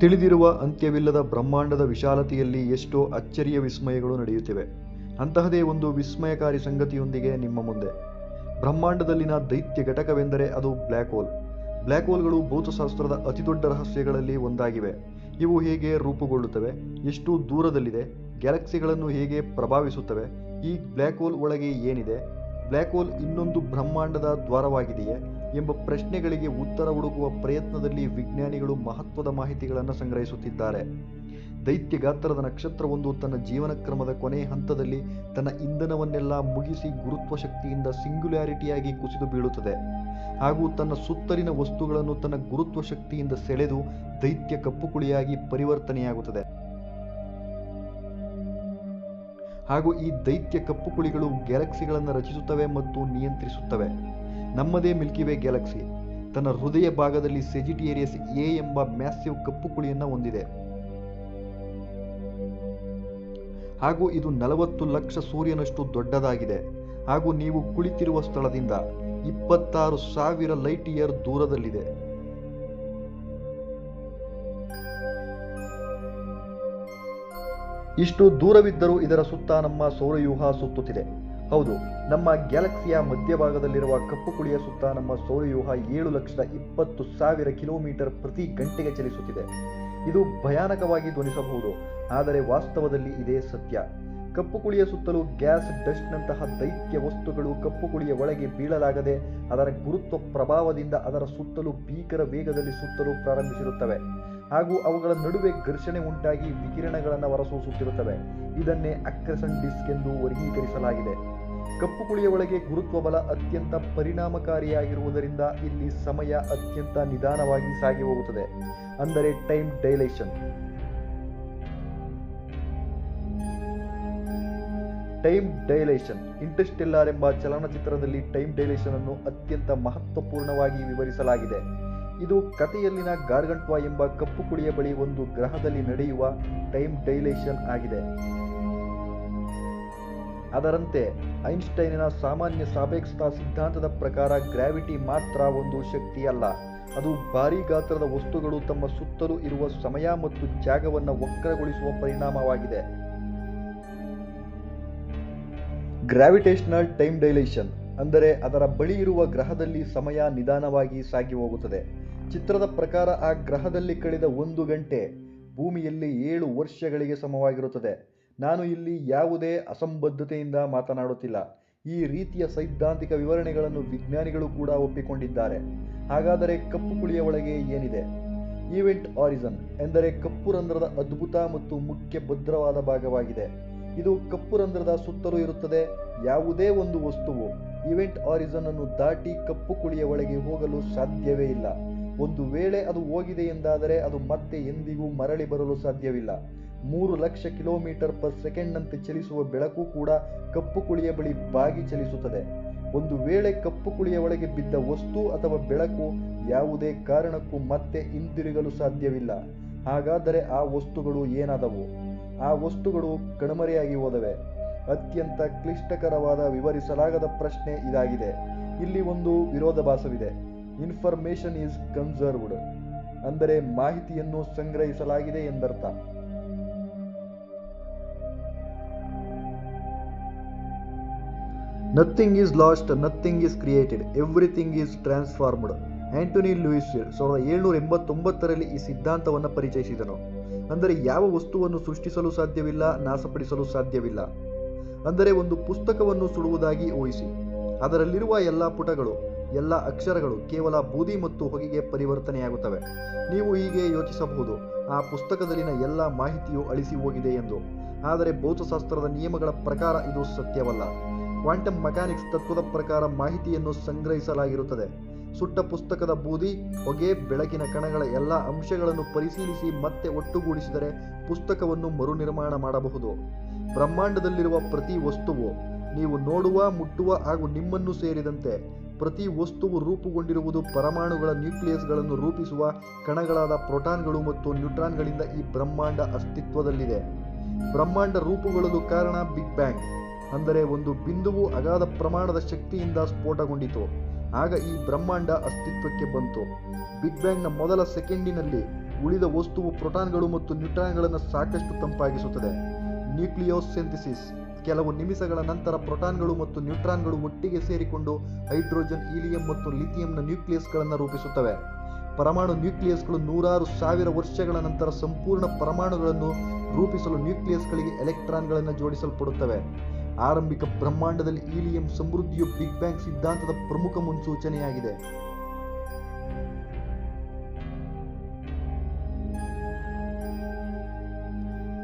ತಿಳಿದಿರುವ ಅಂತ್ಯವಿಲ್ಲದ ಬ್ರಹ್ಮಾಂಡದ ವಿಶಾಲತೆಯಲ್ಲಿ ಎಷ್ಟೋ ಅಚ್ಚರಿಯ ವಿಸ್ಮಯಗಳು ನಡೆಯುತ್ತಿವೆ. ಅಂತಹದೇ ಒಂದು ವಿಸ್ಮಯಕಾರಿ ಸಂಗತಿಯೊಂದಿಗೆ ನಿಮ್ಮ ಮುಂದೆ. ಬ್ರಹ್ಮಾಂಡದಲ್ಲಿನ ದೈತ್ಯ ಘಟಕವೆಂದರೆ ಅದು ಬ್ಲ್ಯಾಕ್ ಹೋಲ್. ಬ್ಲ್ಯಾಕ್ ಹೋಲ್ಗಳು ಭೌತಶಾಸ್ತ್ರದ ಅತಿದೊಡ್ಡ ರಹಸ್ಯಗಳಲ್ಲಿ ಒಂದಾಗಿವೆ. ಇವು ಹೇಗೆ ರೂಪುಗೊಳ್ಳುತ್ತವೆ? ಎಷ್ಟು ದೂರದಲ್ಲಿದೆ. ಗ್ಯಾಲಕ್ಸಿಗಳನ್ನು ಹೇಗೆ ಪ್ರಭಾವಿಸುತ್ತವೆ? ಈ ಬ್ಲ್ಯಾಕ್ ಹೋಲ್ ಒಳಗೆ ಏನಿದೆ? ಬ್ಲ್ಯಾಕ್ ಹೋಲ್ ಇನ್ನೊಂದು ಬ್ರಹ್ಮಾಂಡದ ದ್ವಾರವಾಗಿದೆಯೇ ಎಂಬ ಪ್ರಶ್ನೆಗಳಿಗೆ ಉತ್ತರ ಹುಡುಕುವ ಪ್ರಯತ್ನದಲ್ಲಿ ವಿಜ್ಞಾನಿಗಳು ಮಹತ್ವದ ಮಾಹಿತಿಗಳನ್ನು ಸಂಗ್ರಹಿಸುತ್ತಿದ್ದಾರೆ. ದೈತ್ಯ ಗಾತ್ರದ ನಕ್ಷತ್ರವೊಂದು ತನ್ನ ಜೀವನ ಕ್ರಮದ ಕೊನೆ ಹಂತದಲ್ಲಿ ತನ್ನ ಇಂಧನವನ್ನೆಲ್ಲ ಮುಗಿಸಿ ಗುರುತ್ವ ಶಕ್ತಿಯಿಂದ ಸಿಂಗ್ಯುಲಾರಿಟಿಯಾಗಿ ಕುಸಿದು ಬೀಳುತ್ತದೆ. ಹಾಗೂ ತನ್ನ ಸುತ್ತಲಿನ ವಸ್ತುಗಳನ್ನು ತನ್ನ ಗುರುತ್ವ ಶಕ್ತಿಯಿಂದ ಸೆಳೆದು ದೈತ್ಯ ಕಪ್ಪುಕುಳಿಯಾಗಿ ಪರಿವರ್ತನೆಯಾಗುತ್ತದೆ. ಹಾಗೂ ಈ ದೈತ್ಯ ಕಪ್ಪು ಕುಳಿಗಳು ಗ್ಯಾಲಕ್ಸಿಗಳನ್ನು ರಚಿಸುತ್ತವೆ ಮತ್ತು ನಿಯಂತ್ರಿಸುತ್ತವೆ. ನಮ್ಮದೇ ಮಿಲ್ಕಿವೇ ಗ್ಯಾಲಕ್ಸಿ. ತನ್ನ ಹೃದಯ ಭಾಗದಲ್ಲಿ ಸೆಜಿಟೇರಿಯಸ್ ಎ ಎಂಬ ಮ್ಯಾಸಿವ್ ಕಪ್ಪುಕುಳಿಯನ್ನು ಹೊಂದಿದೆ. ಹಾಗೂ ಇದು ನಲವತ್ತು ಲಕ್ಷ ಸೂರ್ಯನಷ್ಟು ದೊಡ್ಡದಾಗಿದೆ. ಹಾಗೂ ನೀವು ಕುಳಿತಿರುವ ಸ್ಥಳದಿಂದ ಇಪ್ಪತ್ತಾರು ಸಾವಿರ ಲೈಟ್ ಇಯರ್ ದೂರದಲ್ಲಿದೆ. ಇಷ್ಟು ದೂರವಿದ್ದರೂ ಇದರ ಸುತ್ತ ನಮ್ಮ ಸೌರವ್ಯೂಹ ಸುತ್ತುತ್ತಿದೆ. ಹೌದು, ನಮ್ಮ ಗ್ಯಾಲಕ್ಸಿಯ ಮಧ್ಯಭಾಗದಲ್ಲಿರುವ ಕಪ್ಪು ಕುಳಿಯ ಸುತ್ತ ನಮ್ಮ ಸೌರವ್ಯೂಹ ಏಳು ಲಕ್ಷದ ಇಪ್ಪತ್ತು ಸಾವಿರ ಕಿಲೋಮೀಟರ್ ಪ್ರತಿ ಗಂಟೆಗೆ ಚಲಿಸುತ್ತಿದೆ. ಇದು ಭಯಾನಕವಾಗಿ ಧ್ವನಿಸಬಹುದು, ಆದರೆ ವಾಸ್ತವದಲ್ಲಿ ಇದೇ ಸತ್ಯ. ಕಪ್ಪು ಕುಳಿಯ ಸುತ್ತಲೂ ಗ್ಯಾಸ್ ಡಸ್ಟ್ನಂತಹ ದೈತ್ಯ ವಸ್ತುಗಳು ಕಪ್ಪು ಕುಳಿಯ ಒಳಗೆ ಬೀಳಲಾಗದೆ ಅದರ ಗುರುತ್ವ ಪ್ರಭಾವದಿಂದ ಅದರ ಸುತ್ತಲೂ ಭೀಕರ ವೇಗದಲ್ಲಿ ಸುತ್ತಲು ಪ್ರಾರಂಭಿಸಿರುತ್ತವೆ. ಹಾಗೂ ಅವುಗಳ ನಡುವೆ ಘರ್ಷಣೆ ಉಂಟಾಗಿ ವಿಕಿರಣಗಳನ್ನು ಹೊರಸೂಸುತ್ತಿರುತ್ತವೆ. ಇದನ್ನೇ ಅಕ್ರೆಸನ್ ಡಿಸ್ಕ್ ಎಂದು ವರ್ಗೀಕರಿಸಲಾಗಿದೆ. ಕಪ್ಪು ಕುಳಿಯ ಒಳಗೆ ಗುರುತ್ವ ಬಲ ಅತ್ಯಂತ ಪರಿಣಾಮಕಾರಿಯಾಗಿರುವುದರಿಂದ ಇಲ್ಲಿ ಸಮಯ ಅತ್ಯಂತ ನಿಧಾನವಾಗಿ ಸಾಗಿ ಹೋಗುತ್ತದೆ. ಅಂದರೆ time dilation. Time dilation. Interstellar ಎಂಬ ಚಲನಚಿತ್ರದಲ್ಲಿ ಟೈಮ್ ಡೈಲೇಷನ್ ಅನ್ನು ಅತ್ಯಂತ ಮಹತ್ವಪೂರ್ಣವಾಗಿ ವಿವರಿಸಲಾಗಿದೆ. ಇದು ಕಥೆಯಲ್ಲಿನ ಗಾರ್ಗಂಟ್ವಾ ಎಂಬ ಕಪ್ಪು ಕುಡಿಯ ಬಳಿ ಒಂದು ಗ್ರಹದಲ್ಲಿ ನಡೆಯುವ ಟೈಮ್ ಡೈಲೇಷನ್ ಆಗಿದೆ. ಅದರಂತೆ ಐನ್ಸ್ಟೈನಿನ ಸಾಮಾನ್ಯ ಸಾಪೇಕ್ಷತಾ ಸಿದ್ಧಾಂತದ ಪ್ರಕಾರ ಗ್ರಾವಿಟಿ ಮಾತ್ರ ಒಂದು ಶಕ್ತಿಯಲ್ಲ. ಅದು ಭಾರೀ ಗಾತ್ರದ ವಸ್ತುಗಳು ತಮ್ಮ ಸುತ್ತಲೂ ಇರುವ ಸಮಯ ಮತ್ತು ಜಾಗವನ್ನು ವಕ್ರಗೊಳಿಸುವ ಪರಿಣಾಮವಾಗಿದೆ. ಗ್ರಾವಿಟೇಷನಲ್ ಟೈಮ್ ಡೈಲೇಷನ್ ಅಂದರೆ ಅದರ ಬಳಿ ಇರುವ ಗ್ರಹದಲ್ಲಿ ಸಮಯ ನಿಧಾನವಾಗಿ ಸಾಗಿ ಹೋಗುತ್ತದೆ. ಚಿತ್ರದ ಪ್ರಕಾರ ಆ ಗ್ರಹದಲ್ಲಿ ಕಳೆದ ಒಂದು ಗಂಟೆ ಭೂಮಿಯಲ್ಲಿ ಏಳು ವರ್ಷಗಳಿಗೆ ಸಮವಾಗಿರುತ್ತದೆ. ನಾನು ಇಲ್ಲಿ ಯಾವುದೇ ಅಸಂಬದ್ಧತೆಯಿಂದ ಮಾತನಾಡುತ್ತಿಲ್ಲ. ಈ ರೀತಿಯ ಸೈದ್ಧಾಂತಿಕ ವಿವರಣೆಗಳನ್ನು ವಿಜ್ಞಾನಿಗಳು ಕೂಡ ಒಪ್ಪಿಕೊಂಡಿದ್ದಾರೆ. ಹಾಗಾದರೆ ಕಪ್ಪು ಕುಳಿಯ ಒಳಗೆ ಏನಿದೆ? ಈವೆಂಟ್ ಆರಿಸನ್ ಎಂದರೆ ಕಪ್ಪು ರಂಧ್ರದ ಅದ್ಭುತ ಮತ್ತು ಮುಖ್ಯ ಭದ್ರವಾದ ಭಾಗವಾಗಿದೆ. ಇದು ಕಪ್ಪು ರಂಧ್ರದ ಸುತ್ತಲೂ ಇರುತ್ತದೆ. ಯಾವುದೇ ಒಂದು ವಸ್ತುವು ಈವೆಂಟ್ ಆರಿಸನ್ ಅನ್ನು ದಾಟಿ ಕಪ್ಪು ಕುಳಿಯ ಒಳಗೆ ಹೋಗಲು ಸಾಧ್ಯವೇ ಇಲ್ಲ. ಒಂದು ವೇಳೆ ಅದು ಹೋಗಿದೆ ಎಂದಾದರೆ ಅದು ಮತ್ತೆ ಎಂದಿಗೂ ಮರಳಿ ಬರಲು ಸಾಧ್ಯವಿಲ್ಲ. ಮೂರು ಲಕ್ಷ ಕಿಲೋಮೀಟರ್ ಪರ್ ಸೆಕೆಂಡ್ನಂತೆ ಚಲಿಸುವ ಬೆಳಕು ಕೂಡ ಕಪ್ಪು ಕುಳಿಯ ಬಳಿ ಬಾಗಿ ಚಲಿಸುತ್ತದೆ. ಒಂದು ವೇಳೆ ಕಪ್ಪು ಕುಳಿಯ ಒಳಗೆ ಬಿದ್ದ ವಸ್ತು ಅಥವಾ ಬೆಳಕು ಯಾವುದೇ ಕಾರಣಕ್ಕೂ ಮತ್ತೆ ಹಿಂದಿರುಗಲು ಸಾಧ್ಯವಿಲ್ಲ. ಹಾಗಾದರೆ ಆ ವಸ್ತುಗಳು ಏನಾದವು? ಆ ವಸ್ತುಗಳು ಕಣ್ಮರೆಯಾಗಿ ಹೋದವೆ. ಅತ್ಯಂತ ಕ್ಲಿಷ್ಟಕರವಾದ ವಿವರಿಸಲಾಗದ ಪ್ರಶ್ನೆ ಇದಾಗಿದೆ. ಇಲ್ಲಿ ಒಂದು ವಿರೋಧಾಭಾಸವಿದೆ ಇನ್ಫಾರ್ಮೇಶನ್ ಈಸ್ ಕನ್ಸರ್ವ್ಡ್ ಅಂದರೆ ಮಾಹಿತಿಯನ್ನು ಸಂಗ್ರಹಿಸಲಾಗಿದೆ ಎಂದರ್ಥ. Nothing is lost nothing is created everything is transformed Antoine Louis ಸಾವಿರದ ಏಳ್ನೂರ ಎಂಬತ್ತೊಂಬತ್ತರಲ್ಲಿ ಈ ಸಿದ್ಧಾಂತವನ್ನು ಪರಿಚಯಿಸಿದನು. ಅಂದರೆ ಯಾವ ವಸ್ತುವನ್ನು ಸೃಷ್ಟಿಸಲು ಸಾಧ್ಯವಿಲ್ಲ, ನಾಶಪಡಿಸಲು ಸಾಧ್ಯವಿಲ್ಲ. ಅಂದರೆ ಒಂದು ಪುಸ್ತಕವನ್ನು ಸುಡುವುದಾಗಿ ಊಹಿಸಿ. ಅದರಲ್ಲಿರುವ ಎಲ್ಲ ಪುಟಗಳು ಎಲ್ಲ ಅಕ್ಷರಗಳು ಕೇವಲ ಬೂದಿ ಮತ್ತು ಹೊಗೆಗೆ ಪರಿವರ್ತನೆಯಾಗುತ್ತವೆ. ನೀವು ಹೀಗೆ ಯೋಚಿಸಬಹುದು, ಆ ಪುಸ್ತಕದಲ್ಲಿನ ಎಲ್ಲ ಮಾಹಿತಿಯು ಅಳಿಸಿ ಹೋಗಿದೆ ಎಂದು. ಆದರೆ ಭೌತಶಾಸ್ತ್ರದ ನಿಯಮಗಳ ಪ್ರಕಾರ ಇದು ಸತ್ಯವಲ್ಲ. ಕ್ವಾಂಟಮ್ ಮೆಕ್ಯಾನಿಕ್ಸ್ ತತ್ವದ ಪ್ರಕಾರ ಮಾಹಿತಿಯನ್ನು ಸಂಗ್ರಹಿಸಲಾಗಿರುತ್ತದೆ. ಸುಟ್ಟ ಪುಸ್ತಕದ ಬೂದಿ, ಹೊಗೆ, ಬೆಳಕಿನ ಕಣಗಳ ಎಲ್ಲ ಅಂಶಗಳನ್ನು ಪರಿಶೀಲಿಸಿ ಮತ್ತೆ ಒಟ್ಟುಗೂಡಿಸಿದರೆ ಪುಸ್ತಕವನ್ನು ಮರುನಿರ್ಮಾಣ ಮಾಡಬಹುದು. ಬ್ರಹ್ಮಾಂಡದಲ್ಲಿರುವ ಪ್ರತಿ ವಸ್ತುವು ನೀವು ನೋಡುವ, ಮುಟ್ಟುವ ಹಾಗೂ ನಿಮ್ಮನ್ನು ಸೇರಿದಂತೆ ಪ್ರತಿ ವಸ್ತುವು ರೂಪುಗೊಂಡಿರುವುದು ಪರಮಾಣುಗಳ ನ್ಯೂಕ್ಲಿಯಸ್ಗಳನ್ನು ರೂಪಿಸುವ ಕಣಗಳಾದ ಪ್ರೋಟಾನ್ಗಳು ಮತ್ತು ನ್ಯೂಟ್ರಾನ್ಗಳಿಂದ ಈ ಬ್ರಹ್ಮಾಂಡ ಅಸ್ತಿತ್ವದಲ್ಲಿದೆ. ಬ್ರಹ್ಮಾಂಡ ರೂಪುಗೊಳ್ಳಲು ಕಾರಣ ಬಿಗ್ ಬ್ಯಾಂಗ್, ಅಂದರೆ ಒಂದು ಬಿಂದುವು ಅಗಾಧ ಪ್ರಮಾಣದ ಶಕ್ತಿಯಿಂದ ಸ್ಫೋಟಗೊಂಡಿತು. ಆಗ ಈ ಬ್ರಹ್ಮಾಂಡ ಅಸ್ತಿತ್ವಕ್ಕೆ ಬಂತು. ಬಿಗ್ ಬ್ಯಾಂಗ್ನ ಮೊದಲ ಸೆಕೆಂಡಿನಲ್ಲಿ ಉಳಿದ ವಸ್ತುವು ಪ್ರೋಟಾನ್ಗಳು ಮತ್ತು ನ್ಯೂಟ್ರಾನ್ಗಳನ್ನು ಸಾಕಷ್ಟು ತಂಪಾಗಿಸುತ್ತದೆ. ನ್ಯೂಕ್ಲಿಯೋಸೆಂಥಿಸಿಸ್ ಕೆಲವು ನಿಮಿಷಗಳ ನಂತರ ಪ್ರೋಟಾನ್ಗಳು ಮತ್ತು ನ್ಯೂಟ್ರಾನ್ಗಳು ಒಟ್ಟಿಗೆ ಸೇರಿಕೊಂಡು ಹೈಡ್ರೋಜನ್, ಹೀಲಿಯಂ ಮತ್ತು ಲಿಥಿಯಂನ ನ್ಯೂಕ್ಲಿಯಸ್ಗಳನ್ನು ರೂಪಿಸುತ್ತವೆ. ಪರಮಾಣು ನ್ಯೂಕ್ಲಿಯಸ್ಗಳು ನೂರಾರು ಸಾವಿರ ವರ್ಷಗಳ ನಂತರ ಸಂಪೂರ್ಣ ಪರಮಾಣುಗಳನ್ನು ರೂಪಿಸಲು ನ್ಯೂಕ್ಲಿಯಸ್ಗಳಿಗೆ ಎಲೆಕ್ಟ್ರಾನ್ಗಳನ್ನು ಜೋಡಿಸಲ್ಪಡುತ್ತವೆ. ಆರಂಭಿಕ ಬ್ರಹ್ಮಾಂಡದಲ್ಲಿ ಹೀಲಿಯಂ ಸಮೃದ್ಧಿಯು ಬಿಗ್ ಬ್ಯಾಂಗ್ ಸಿದ್ಧಾಂತದ ಪ್ರಮುಖ ಮುನ್ಸೂಚನೆಯಾಗಿದೆ.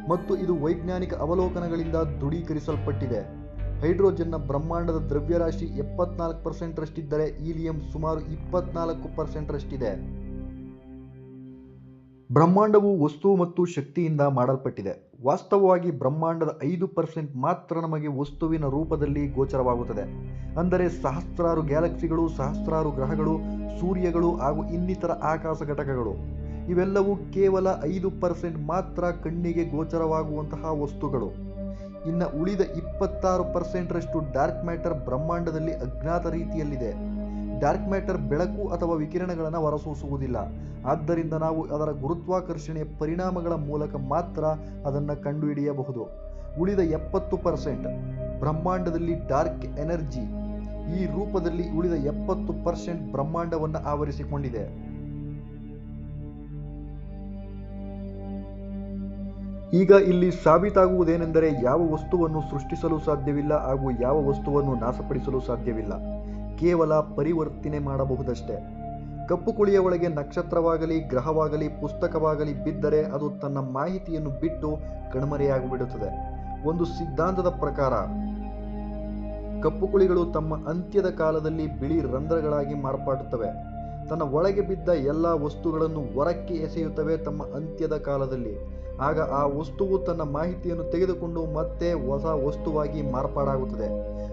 ಮತ್ತು ಇದು ವೈಜ್ಞಾನಿಕ ಅವಲೋಕನಗಳಿಂದ ದೃಢೀಕರಿಸಲ್ಪಟ್ಟಿದೆ. ಹೈಡ್ರೋಜನ್ನ ಬ್ರಹ್ಮಾಂಡದ ದ್ರವ್ಯರಾಶಿ ಎಪ್ಪತ್ನಾಲ್ಕು ಪರ್ಸೆಂಟ್ ರಷ್ಟಿದ್ದರೆ ಹೀಲಿಯಂ ಸುಮಾರು ಇಪ್ಪತ್ನಾಲ್ಕು ಪರ್ಸೆಂಟ್ ರಷ್ಟಿದೆ. ಬ್ರಹ್ಮಾಂಡವು ವಸ್ತು ಮತ್ತು ಶಕ್ತಿಯಿಂದ ಮಾಡಲ್ಪಟ್ಟಿದೆ. ವಾಸ್ತವವಾಗಿ ಬ್ರಹ್ಮಾಂಡದ ಐದು ಪರ್ಸೆಂಟ್ ಮಾತ್ರ ನಮಗೆ ವಸ್ತುವಿನ ರೂಪದಲ್ಲಿ ಗೋಚರವಾಗುತ್ತದೆ. ಅಂದರೆ ಸಹಸ್ರಾರು ಗ್ಯಾಲಕ್ಸಿಗಳು, ಸಹಸ್ರಾರು ಗ್ರಹಗಳು, ಸೂರ್ಯಗಳು ಹಾಗೂ ಇನ್ನಿತರ ಆಕಾಶ ಘಟಕಗಳು. ಇವೆಲ್ಲವೂ ಕೇವಲ ಐದು ಪರ್ಸೆಂಟ್ ಮಾತ್ರ ಕಣ್ಣಿಗೆ ಗೋಚರವಾಗುವಂತಹ ವಸ್ತುಗಳು. ಇನ್ನು ಉಳಿದ ಇಪ್ಪತ್ತಾರು ಪರ್ಸೆಂಟ್ರಷ್ಟು ಡಾರ್ಕ್ ಮ್ಯಾಟರ್ ಬ್ರಹ್ಮಾಂಡದಲ್ಲಿ ಅಜ್ಞಾತ ರೀತಿಯಲ್ಲಿದೆ. ಡಾರ್ಕ್ ಮ್ಯಾಟರ್ ಬೆಳಕು ಅಥವಾ ವಿಕಿರಣಗಳನ್ನು ಹೊರಸೂಸುವುದಿಲ್ಲ. ಆದ್ದರಿಂದ ನಾವು ಅದರ ಗುರುತ್ವಾಕರ್ಷಣೆಯ ಪರಿಣಾಮಗಳ ಮೂಲಕ ಮಾತ್ರ ಅದನ್ನು ಕಂಡುಹಿಡಿಯಬಹುದು. ಉಳಿದ ಎಪ್ಪತ್ತು ಪರ್ಸೆಂಟ್ ಬ್ರಹ್ಮಾಂಡದಲ್ಲಿ ಡಾರ್ಕ್ ಎನರ್ಜಿ. ಈ ರೂಪದಲ್ಲಿ ಉಳಿದ ಎಪ್ಪತ್ತು ಪರ್ಸೆಂಟ್ ಬ್ರಹ್ಮಾಂಡವನ್ನು ಆವರಿಸಿಕೊಂಡಿದೆ. ಈಗ ಇಲ್ಲಿ ಸಾಬೀತಾಗುವುದೇನೆಂದರೆ ಯಾವ ವಸ್ತುವನ್ನು ಸೃಷ್ಟಿಸಲು ಸಾಧ್ಯವಿಲ್ಲ ಹಾಗೂ ಯಾವ ವಸ್ತುವನ್ನು ನಾಶಪಡಿಸಲು ಸಾಧ್ಯವಿಲ್ಲ. ಕೇವಲ ಪರಿವರ್ತನೆ ಮಾಡಬಹುದಷ್ಟೇ. ಕಪ್ಪು ಕುಳಿಯ ಒಳಗೆ ನಕ್ಷತ್ರವಾಗಲಿ, ಗ್ರಹವಾಗಲಿ, ಪುಸ್ತಕವಾಗಲಿ ಬಿದ್ದರೆ ಅದು ತನ್ನ ಮಾಹಿತಿಯನ್ನು ಬಿಟ್ಟು ಕಣ್ಮರೆಯಾಗಿಬಿಡುತ್ತದೆ. ಒಂದು ಸಿದ್ಧಾಂತದ ಪ್ರಕಾರ, ಕಪ್ಪು ಕುಳಿಗಳು ತಮ್ಮ ಅಂತ್ಯದ ಕಾಲದಲ್ಲಿ ಬಿಳಿ ರಂಧ್ರಗಳಾಗಿ ಮಾರ್ಪಾಡುತ್ತವೆ. ತನ್ನ ಒಳಗೆ ಬಿದ್ದ ಎಲ್ಲ ವಸ್ತುಗಳನ್ನು ಹೊರಕ್ಕೆ ಎಸೆಯುತ್ತವೆ ತಮ್ಮ ಅಂತ್ಯದ ಕಾಲದಲ್ಲಿ. ಆಗ ಆ ವಸ್ತುವು ತನ್ನ ಮಾಹಿತಿಯನ್ನು ತೆಗೆದುಕೊಂಡು ಮತ್ತೆ ಹೊಸ ವಸ್ತುವಾಗಿ ಮಾರ್ಪಾಡಾಗುತ್ತದೆ.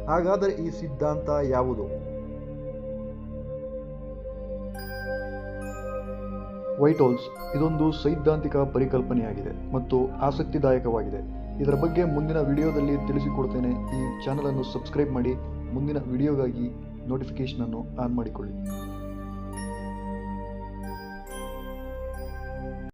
ಹಾಗಾದರೆ ಈ ಸಿದ್ಧಾಂತ ಯಾವುದು? ವೈಟ್ ಹೋಲ್ಸ್ ಇದೊಂದು ಸೈದ್ಧಾಂತಿಕ ಪರಿಕಲ್ಪನೆಯಾಗಿದೆ ಮತ್ತು ಆಸಕ್ತಿದಾಯಕವಾಗಿದೆ. ಇದರ ಬಗ್ಗೆ ಮುಂದಿನ ವಿಡಿಯೋದಲ್ಲಿ ತಿಳಿಸಿಕೊಡ್ತೇನೆ. ಈ ಚಾನಲನ್ನು ಸಬ್ಸ್ಕ್ರೈಬ್ ಮಾಡಿ, ಮುಂದಿನ ವಿಡಿಯೋಗಾಗಿ ನೋಟಿಫಿಕೇಷನನ್ನು ಆನ್ ಮಾಡಿಕೊಳ್ಳಿ.